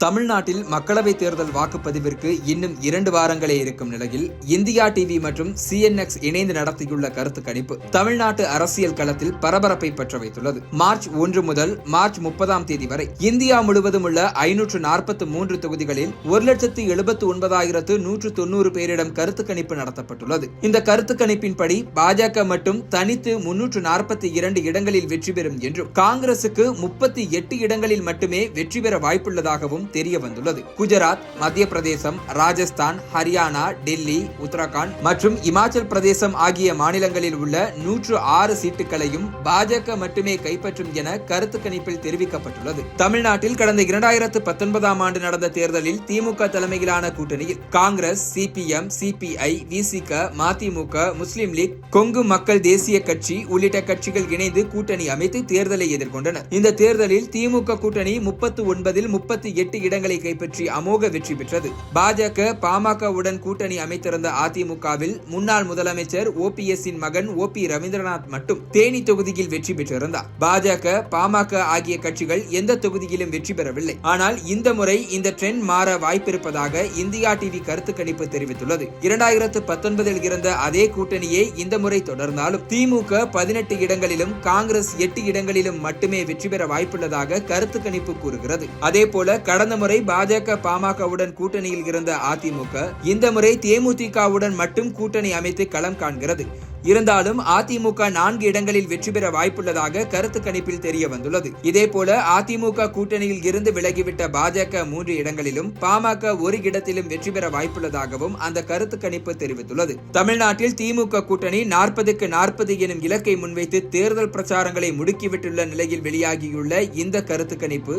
தமிழ்நாட்டில் மக்களவைத் தேர்தல் வாக்குப்பதிவிற்கு இன்னும் இரண்டு வாரங்களே இருக்கும் நிலையில் இந்தியா டிவி மற்றும் சிஎன்எக்ஸ் இணைந்து நடத்தியுள்ள கருத்து கணிப்பு தமிழ்நாட்டு அரசியல் களத்தில் பரபரப்பை பற்ற வைத்துள்ளது மார்ச் ஒன்று முதல் மார்ச் முப்பதாம் தேதி வரை இந்தியா முழுவதும் உள்ள ஐநூற்று நாற்பத்தி மூன்று தொகுதிகளில் ஒரு லட்சத்து எழுபத்து ஒன்பதாயிரத்து நூற்று தொண்ணூறு பேரிடம் கருத்து கணிப்பு நடத்தப்பட்டுள்ளது. இந்த கருத்து கணிப்பின்படி பாஜக மட்டும் தனித்து முன்னூற்று நாற்பத்தி இரண்டு இடங்களில் வெற்றி பெறும் என்றும் காங்கிரசுக்கு முப்பத்தி எட்டு இடங்களில் மட்டுமே வெற்றி பெற வாய்ப்புள்ளதாகவும் தெரிய வந்துள்ளது குஜராத் மத்திய பிரதேசம் ராஜஸ்தான் ஹரியானா டெல்லி உத்தரகாண்ட் மற்றும் இமாச்சல் பிரதேசம் ஆகிய மாநிலங்களில் உள்ள நூற்று ஆறு சீட்டுகளையும் பாஜக மட்டுமே கைப்பற்றும் என கருத்து கணிப்பில் தெரிவிக்கப்பட்டுள்ளது. தமிழ்நாட்டில் கடந்த இரண்டாயிரத்து பத்தொன்பதாம் ஆண்டு நடந்த தேர்தலில் திமுக தலைமையிலான கூட்டணியில் காங்கிரஸ் சிபிஎம் சிபிஐ விசிக மதிமுக முஸ்லிம் லீக் கொங்கு மக்கள் தேசிய கட்சி உள்ளிட்ட கட்சிகள் இணைந்து கூட்டணி அமைத்து தேர்தலை எதிர்கொண்டனர் இந்த தேர்தலில் திமுக கூட்டணி முப்பத்து ஒன்பதில் முப்பத்தி எட்டு இடங்களை கைப்பற்றி அமோக வெற்றி பெற்றது. பாஜக பாமகவுடன் கூட்டணி அமைத்திருந்த அதிமுகவில் முன்னாள் முதலமைச்சர் ஓபிஎஸ் மகன் ஓ பி ரவீந்திரநாத் மட்டும் தேனி தொகுதியில் வெற்றி பெற்றிருந்தார். பாஜக பாமக ஆகிய கட்சிகள் எந்த தொகுதியிலும் வெற்றி பெறவில்லை. ஆனால் இந்த முறை இந்த ட்ரெண்ட் மாற வாய்ப்பிருப்பதாக இந்தியா டிவி கருத்து கணிப்பு தெரிவித்துள்ளது. இரண்டாயிரத்து பத்தொன்பதில் இருந்த அதே கூட்டணியே இந்த முறை தொடர்ந்தாலும் திமுக பதினெட்டு இடங்களிலும் காங்கிரஸ் எட்டு இடங்களிலும் மட்டுமே வெற்றி பெற வாய்ப்புள்ளதாக கருத்து கணிப்பு கூறுகிறது. அதே போல கடந்த முறை பாஜக பாமகவுடன் கூட்டணியில் இருந்த அதிமுக இந்த முறை தேமுதிகவுடன் மட்டும் கூட்டணி அமைத்து களம் காண்கிறது. இருந்தாலும் அதிமுக நான்கு இடங்களில் வெற்றி பெற வாய்ப்புள்ளதாக கருத்து கணிப்பில் தெரிய வந்துள்ளது இதேபோல அதிமுக கூட்டணியில் இருந்து விலகிவிட்ட பாஜக மூன்று இடங்களிலும் பாமக ஒரு இடத்திலும் வெற்றி பெற வாய்ப்புள்ளதாகவும் அந்த கருத்து கணிப்பு தெரிவித்துள்ளது. தமிழ்நாட்டில் திமுக கூட்டணி நாற்பதுக்கு நாற்பது எனும் இலக்கை முன்வைத்து தேர்தல் பிரச்சாரங்களை முடுக்கிவிட்டுள்ள நிலையில் வெளியாகியுள்ள இந்த கருத்து கணிப்பு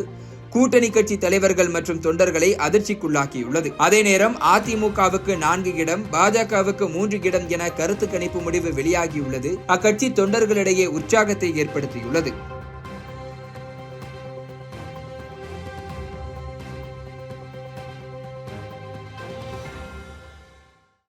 கூட்டணி கட்சி தலைவர்கள் மற்றும் தொண்டர்களை அதிர்ச்சிக்குள்ளாக்கியுள்ளது. அதே நேரம் அதிமுகவுக்கு நான்கு இடம் பாஜகவுக்கு மூன்று இடம் என கருத்து கணிப்பு முடிவு வெளியாகியுள்ளது. அக்கட்சி தொண்டர்களிடையே உற்சாகத்தை ஏற்படுத்தியுள்ளது.